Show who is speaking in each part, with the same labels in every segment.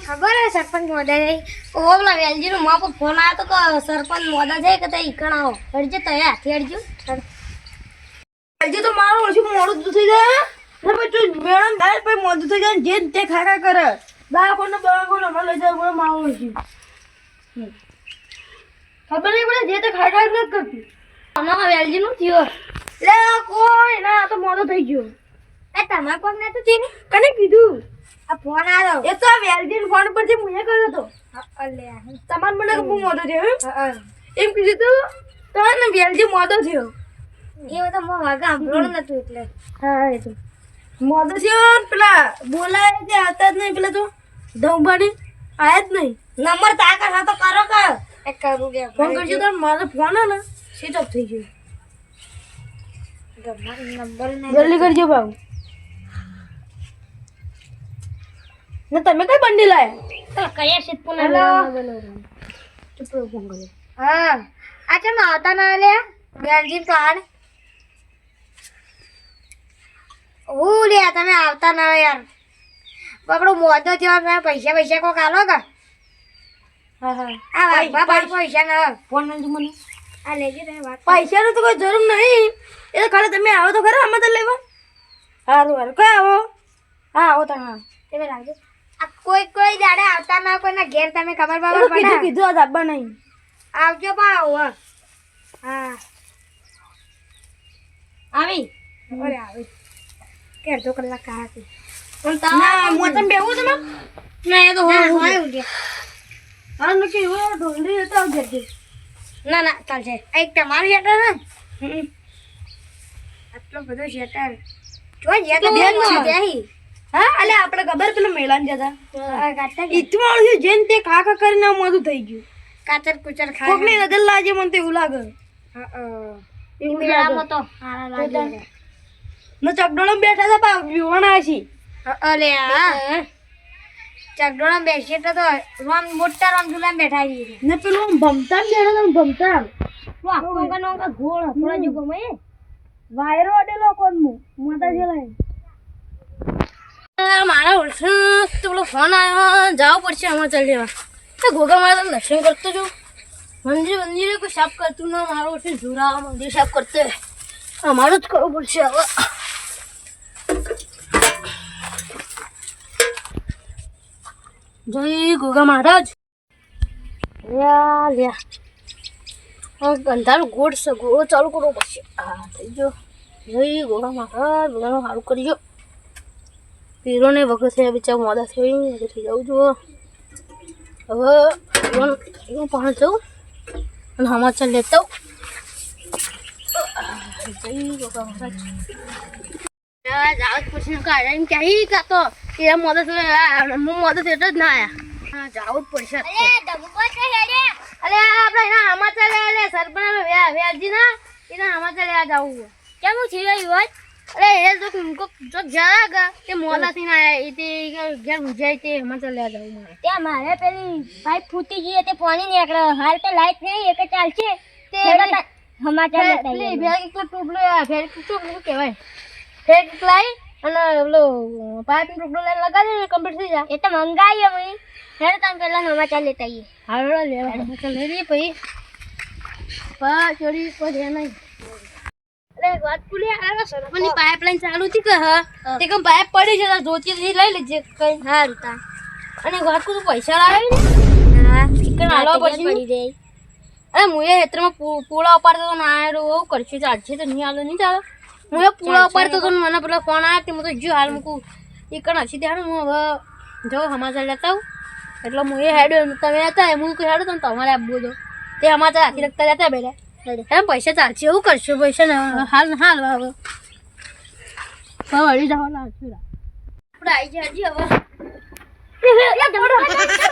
Speaker 1: ખબર હે સરપંચ મોદા જઈ ઓલા વેલજીનો માપો ફોન આવ્યો તો કે સરપંચ મોદા જાય કે તે ઈકણ આવો તો થી હરજો
Speaker 2: હજી તો મારું ઓછું મોડું થઈ જાય ને પછી મેળમ થાય પર મોડું થઈ જાય જે તે ખાખા કરે. બાકોને બાકોને અમારે લઈ જાય પડે મારું ઓછું ખબર નહીં પડે જે તે ખાખા નથી કરતી.
Speaker 1: આમાં વેલજીનું થયો.
Speaker 2: લે કોઈ ના તો મોડો થઈ ગયો.
Speaker 1: એ તમારે કોક નતું થયું?
Speaker 2: કને કીધું?
Speaker 1: આ ફોન આવ્યો
Speaker 2: એ તો વેલજીન ફોન પરથી મુએ કર્યો તો. તમાર મને બહુ હું થયો એમ? કીધું તું વેલજી મોડો થયો.
Speaker 1: એ તો મો વાગા સાંભળવાનું નતું એટલે.
Speaker 2: હા એ તો. મોડો થયો પેલા બોલાય તે આવતા જ નહીં પેલા તો ધંબાની આયા જ નહીં.
Speaker 1: નંબર તાકા હા તો કરો કે. એ કરું કે
Speaker 2: ફોન કરજો તો મારો ફોન ને સ્વિચ ઓફ થઈ ગયો.
Speaker 1: નંબર
Speaker 2: જલ્દી કરજો ભાવ. ને તમે કઈ બંડી લાયા?
Speaker 1: કયા શીત. ચૂપ રહો ફોન કર્યો. હા. આ કેમ આવતા ના લે વેલજી પાડ હું લે તમે આવતા ના યાર. બગડો મોજો થયો મેં પૈસા પૈસા કોક આલો કે?
Speaker 2: હા હા.
Speaker 1: આ વાગવા બાર પૈસા ના
Speaker 2: ફોન નથી મને.
Speaker 1: આ લેજે તમે વાત.
Speaker 2: પૈસાની તો કોઈ જરૂર નહીં. એ તો ખાલી તમે આવો તો ખરા આમાં તો લેવા. સારું સારું કઈ આવો? હા આવો તમે. હા
Speaker 1: તમે લાગજો આ કોઈ કોઈ દાડે આવતા ના કોઈના ઘેર તમે ખબર
Speaker 2: તો કીધું
Speaker 1: પડે
Speaker 2: કીધું આ આપવા નહીં
Speaker 1: આવજો પાવ હા. આવી? ઓરે આવી. કે અડધો કલાક કા હતી.
Speaker 2: ના મોતમ બેવું તમે
Speaker 1: ના. એ તો હોય હોય
Speaker 2: હા નકી હોય ઢોંડી હતો આવજે
Speaker 1: ના ના ચાલશે એક તમારું શેટર ને? આટલો બધો શેટર જો જે તો
Speaker 2: બેન
Speaker 1: બેન
Speaker 2: છે.
Speaker 1: બેહી.
Speaker 2: હા અલે આપણે ખબર પેલો મેળાન જતા. માણસ જેન તે ખા કરીને મોઢું થઈ ગયું.
Speaker 1: કાચર કુચર
Speaker 2: કોક
Speaker 1: ખાય
Speaker 2: નગર નજર લાગે મને તો એવું લાગે. એવું
Speaker 1: મેળામાં
Speaker 2: લાગે
Speaker 1: તો હારા લાગે
Speaker 2: ને ચકડોળો બેઠા હતા પા બીવાણા છે.
Speaker 1: અલે આ ચકડોળા બેસીએ તો તો રામ મોટા રામ ઝુલામાં બેઠા છીએ.
Speaker 2: ને પેલું ભમતા બેઠા હતા ભમતા.
Speaker 1: વાહ કોકા નોકા ગોળ થોડા જો ગમે
Speaker 2: વાયરો અડેલો કોણ મુ મોટા જેલા
Speaker 1: ઓળખ તો પેલો ફોન આવ્યો જવું પડશે આમાં ચાલ લેવા તો ગોગા મારે તો દર્શન કરતો જો મંદિર મંદિરે કોઈ સાફ કરતું ના મારો છે જુરા મંદિર સાફ કરતો. અમારું જ કરવું પડશે હવે જય ગોગા મહારાજ લ્યા લ્યા ગંધારું ગોળ છે ગોળો ચાલુ કરવો પડશે હા થઈ ગયો જય ગોગા મહારાજ બધાનું સારું કરજો પીરોને વગર થયા બિચાર મોડા થઈ વગર થઈ જવું જુઓ. હવે પીરોને પીરો પાણી જવું અને સમાચાર લેતા મદદ થયો હું મોદા થયો જ ના આયા. જ પડશે. અરે આપણે એના સમાચાર લે સરપંચ વ્યાજી ના એના સમાચાર લેવા જવું. કેમ ગયું હોય અરે એ તો કોક જો જાગા તે મોલાથી ના આયા તે ઘેર ઉજાય તે સમાચાર લેવા જવું મારે.
Speaker 3: ત્યાં મારે પેલી ભાઈ ફૂટી ગઈ તે પાણી નીકળે. હાલ તો લાઈટ નહીં એક ચાલશે.
Speaker 1: તે
Speaker 3: તા- સમાચાર
Speaker 1: પેલી. ભેગ એકલો ટૂબલો ભેગ ટુબલો કહેવાય? ભેગ લાઈ અને ઓલો પાઇપ ટૂબલો લઈને લગાડી દે કમ્પ્લીટ થઈ જાય.
Speaker 3: એ તો મંગાવીએ ભાઈ. હેડો તમે પેલા સમાચાર લેતા આવીએ
Speaker 1: હાલો લેવા સમાચાર લઈ લઈએ પછી પા ચોરી કોઈ નહીં અરે એક વાત પૂરી આ સરપંચની પાઇપલાઇન ચાલુ હતી કે હા? તે કમ પાઇપ પડી છે જોતી લઈ લેજે કઈ.
Speaker 3: હા રૂતા
Speaker 1: અને વાત કું પૈસા લાવે ને?
Speaker 3: હા
Speaker 1: ચિકન હાલવા
Speaker 3: પડી જાય.
Speaker 1: અરે હું એ હેતરમાં પૂળા ઉપાડતો તો ના એવું કરશે ચાલશે તો નહીં હાલો નહીં ચાલો. હું એ પૂળા ઉપાડતો તો મને પેલો ફોન આવ્યો તે હું તો જો હાલ મૂકું. એ કણ હસી ત્યારે હું હવે જો સમાચાર લેતા આવું. એટલે હું એ હેડ્યો તમે હતા એમ હું હેડો તમે તમારે આપવું તો. તે સમાચાર હાથી લખતા રહેતા બેટા એમ પૈસા ચાલશે એવું કરશે પૈસા ને હાલ હાલ હવે વળી જાઓ લાવશું આપણે આવી જાય હજી હવે.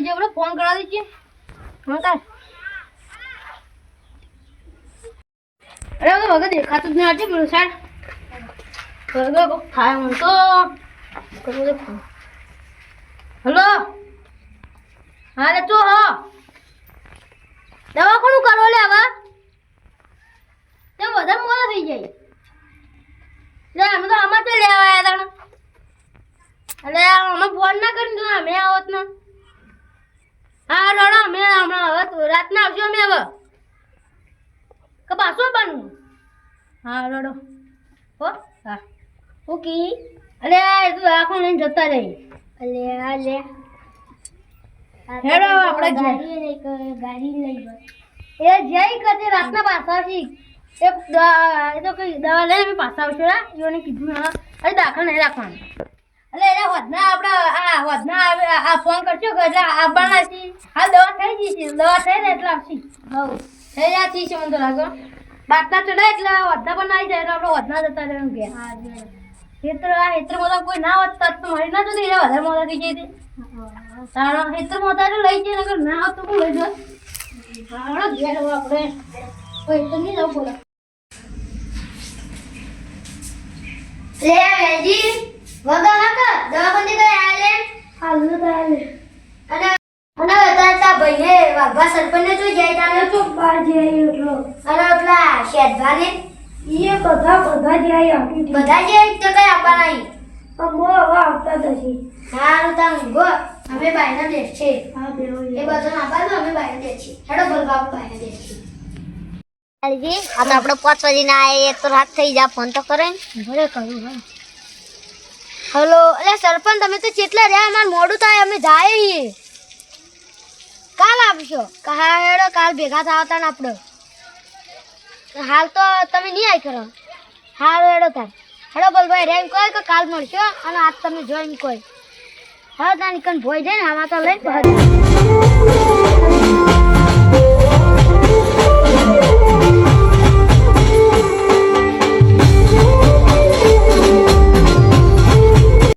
Speaker 1: જાવ ફોન કરાવી દઈએ અરે વગર દેખાતું જ નથી પેલું સાહેબ. વગર કોક થાય હું તો કરવું દે ફોન હલો હા તો હો દવાખાનું કરો લે હવે તે બધા મોડા થઈ જાય લે અમે તો આમાં તો લેવા આવ્યા હતા એટલે અમે ફોન ના કરીને તો અમે આવત ને હા રડો અમે હમણાં હવે રાતના આવજો અમે હવે કે પાછું બનવું હા રડો હો હા
Speaker 3: ઓકે.
Speaker 1: અલે તું આખું લઈને જતા રહી?
Speaker 3: અલે અલે.
Speaker 1: હેડો આપણે
Speaker 3: ગાડી ગાડી લઈ ગયો
Speaker 1: એ જય કદે રાતના પાછા એક એ તો કઈ દવા લઈને પાછા આવશો યોને કીધું અરે દાખલ નહીં રાખવાનું. એટલે એટલે વધના આપણે આ વધના આ ફોન કરજો કે એટલે આવવાના છીએ હા દવા થઈ ગઈ છે દવા થઈ ને એટલે આવશી. હવ થઈ જાય છે મને તો લાગો. બાટલા ચડાય એટલે વધના પણ આવી જાય એટલે આપણે વધના જતા રહેવાનું કે.
Speaker 3: હા.
Speaker 1: હેત્ર આ હેત્ર મોટા કોઈ ના હોત તો મારી ના જતી એટલે વધારે મોટા થઈ જાય તે તારા હેત્ર મોટા તો લઈ જાય નકર ના હોત તો કોણ લઈ જાય હાલો ઘેર આપણે. કોઈ તો નહીં જવું બોલો.
Speaker 3: લે વેજી વગર હક દવાખાને તો આલે
Speaker 1: હાલ તો હાલે
Speaker 3: અને અને બધા તા ભાઈને વાઘા સરપંચને જોઈ જાય તારે
Speaker 1: તો બાજે એટલો.
Speaker 3: અને પેલા શેઠભાને
Speaker 1: એ બધા બધા જાય આપી
Speaker 3: બધા જે તો કઈ આપવાના નહીં
Speaker 1: અમો હવે આવતા નથી
Speaker 3: હારું તા ગો અમે બાયના દેશ છે.
Speaker 1: હા બેવો
Speaker 3: એ બધું આપવાનું અમે બાયના દેશ છે હેડો બોલ બાપ બાયના દેશ છે. આ તો આપણે પાંચ વાગે ના આવીએ તો રાત થઈ જા ફોન તો કરે
Speaker 1: ભલે કરું હા.
Speaker 3: હલો અલે સરપંચ તમે તો કેટલા રહ્યા અમાર મોડું થાય અમે જાય કાલ આપશો હા હેડો કાલ ભેગા ને આપણે. હાલ તો તમે નહીં આઈ કરો. હાલ હેડો થાય હેડો બોલભાઈ રેમ કોઈ કે કાલ મળશો? અને આજ તમે જોઈન કોઈ. હવે તાની કન ભોઈ જઈને આમાં તો લઈને